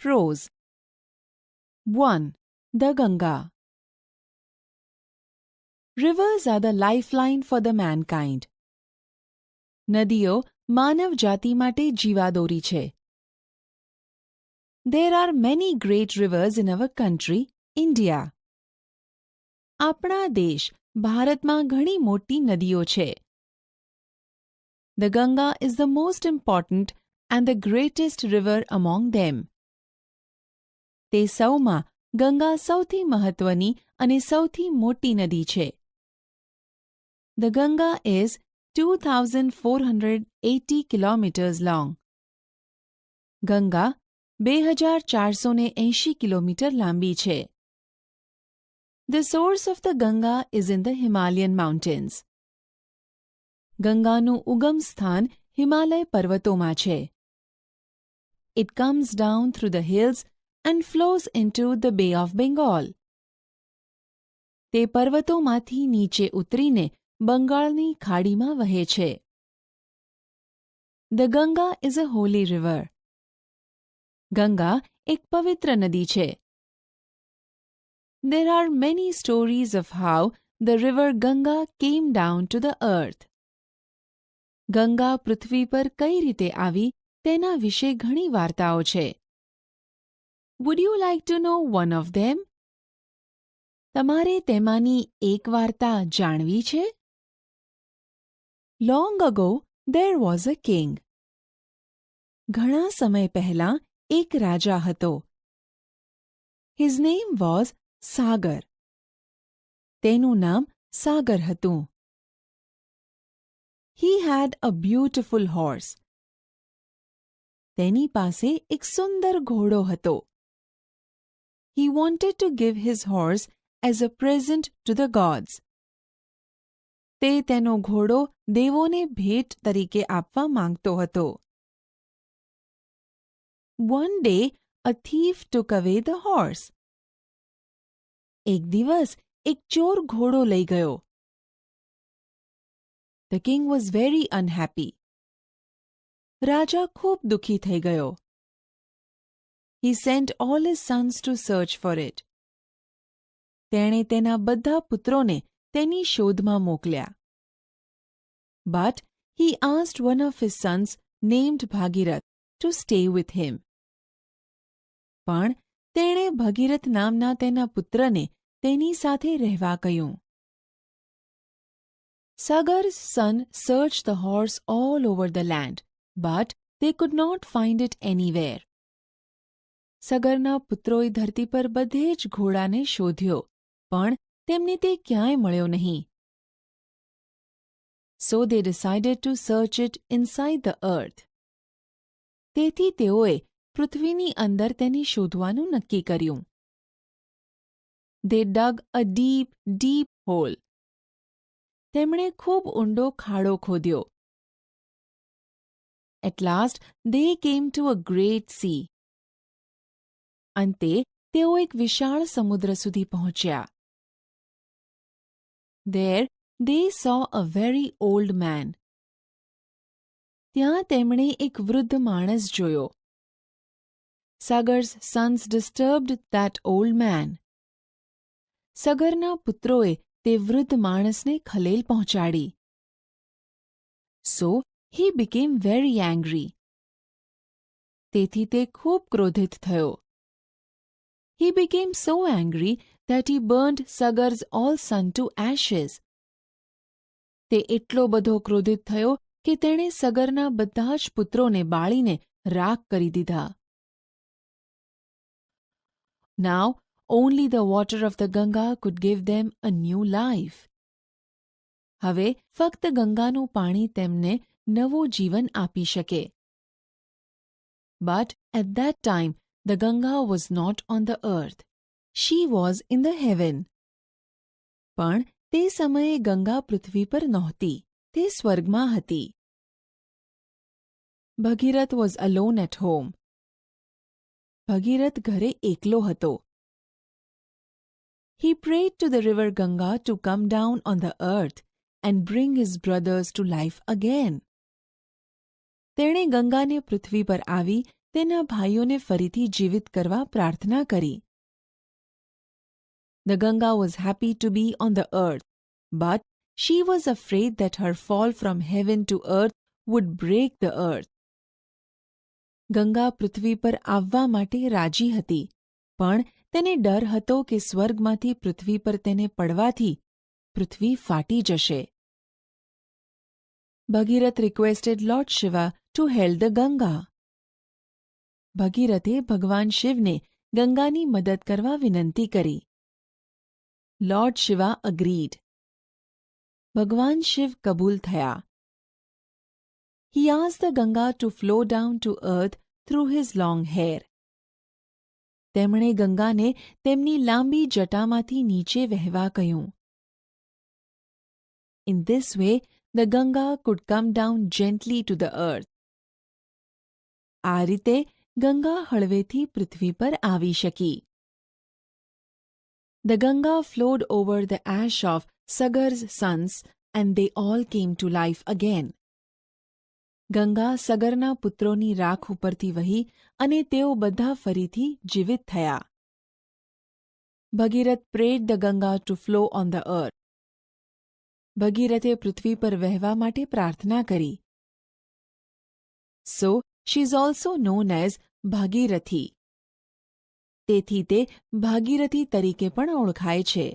Prose 1. The Ganga Rivers are the lifeline for the mankind. નદીઓ માનવ જાતિ માટે જીવાદોરી che. There are many great rivers in our country, India. આપણા દેશ ભારતમાં ઘણી મોટી નદીઓ છે The Ganga is the most important and the greatest river among them. તે સૌમાં ગંગા સૌથી મહત્વની અને સૌથી મોટી નદી છે the Ganga is two thousand four hundred eighty kilometers long Ganga બે હજાર ચારસો ને એંશી કિલોમીટર લાંબી છે the source of the Ganga is in the Himalayan mountains ગંગાનું ઉગમ સ્થાન હિમાલય પર્વતોમાં છે it comes down through the hills and flows into the Bay of Bengal. તે પર્વતોમાંથી નીચે ઉતરીને બંગાળની ખાડીમાં વહે છે the Ganga is a holy river Ganga એક પવિત્ર નદી છે there are many stories of how the river Ganga came down to the earth. Ganga પૃથ્વી પર કઈ રીતે આવી તેના વિશે ઘણી વાર્તાઓ છે would you like to know one of them તમારે તેમાંની એક વાર્તા જાણવી છે long ago there was a king ઘણા સમય પહેલા એક રાજા હતો હિઝ નેમ વોઝ સાગર તેનું નામ સાગર હતું હી હેડ અ બ્યુટિફુલ હોર્સ તેની પાસે એક સુંદર ઘોડો હતો he wanted to give his horse as a present to the gods. તે તેનો ઘોડો દેવોને ભેટ તરીકે આપવા માંગતો હતો one day a thief took away the horse એક દિવસ એક ચોર ઘોડો લઈ ગયો the king was very unhappy રાજા ખૂબ દુઃખી થઈ ગયો he sent all his sons to search for it. તેણે તેના બધા પુત્રોને તેની શોધમાં મોકલ્યા But he asked one of his sons named Bhagirath to stay with him. પણ તેણે ભગીરથ નામના તેના પુત્રને તેની સાથે રહેવા કહ્યું Sagar's son searched the horse all over the land, but they could not find it anywhere. સગરના પુત્રોએ ધરતી પર બધે જ ઘોડાને શોધ્યો પણ તેમને તે ક્યાંય મળ્યો નહીં so they decided to search it inside the earth તેથી તેઓએ પૃથ્વીની અંદર તેને શોધવાનું નક્કી કર્યું they dug a deep deep hole તેમણે ખૂબ ઊંડો ખાડો ખોદ્યો at last they came to a great C અંતે તેઓ એક વિશાળ સમુદ્ર સુધી પહોંચ્યા there they saw a very old man ત્યાં તેમણે એક વૃદ્ધ માણસ જોયો Sagar's sons disturbed that old man સગરના પુત્રોએ તે વૃદ્ધ માણસને ખલેલ પહોંચાડી સો હી બિકેમ વેરી એંગ્રી તેથી તે ખૂબ ક્રોધિત થયો he became so angry that he burned Sagar's all son to ashes. તે એટલો બધો ક્રોધિત થયો કે તેણે સગરના બધા જ પુત્રોને બાળીને રાગ કરી દીધા now only the water of the Ganga could give them a new life હવે ફક્ત ગંગાનું પાણી તેમને નવું જીવન આપી શકે but at that time the Ganga was not on the earth. She was in the heaven. પણ તે સમયે ગંગા પૃથ્વી પર નહોતી તે સ્વર્ગમાં હતી Bhagirath was alone at home Bhagirath ઘરે એકલો હતો He prayed to the river Ganga to come down on the earth and bring his brothers to life again. તેણે ગંગાને પૃથ્વી પર આવી તેના ભાઈઓને ફરીથી જીવિત કરવા પ્રાર્થના કરી The Ganga was happy to be on the earth, but she was afraid that her fall from heaven to earth would break the earth. Ganga પૃથ્વી પર આવવા માટે રાજી હતી પણ તેને ડર હતો કે સ્વર્ગમાંથી પૃથ્વી પર તેને પડવાથી પૃથ્વી ફાટી જશે Bhagirath requested Lord Shiva to help the Ganga. ભગીરથે ભગવાન શિવને ગંગાની મદદ કરવા વિનંતી કરી લોર્ડ શિવા અગ્રીડ ભગવાન શિવ કબૂલ થયા He asked the Ganga to flow down to earth through his long hair. તેમણે ગંગાને તેમની લાંબી જટામાંથી નીચે વહેવા કહ્યું. In this way, the Ganga could come down gently to the earth. આ રીતે ગંગા હળવેથી પૃથ્વી પર આવી શકી The Ganga flowed over the ash of Sagar's sons and they all came to life again Ganga સગરના પુત્રોની રાખ ઉપરથી વહી અને તેઓ બધા ફરીથી જીવિત થયા Bhagirath prayed the Ganga to flow on the earth ભગીરથે પૃથ્વી પર વહેવા માટે પ્રાર્થના કરી so she is also known as Bhagirathi તેથી તે ભાગીરથી તરીકે પણ ઓળખાય છે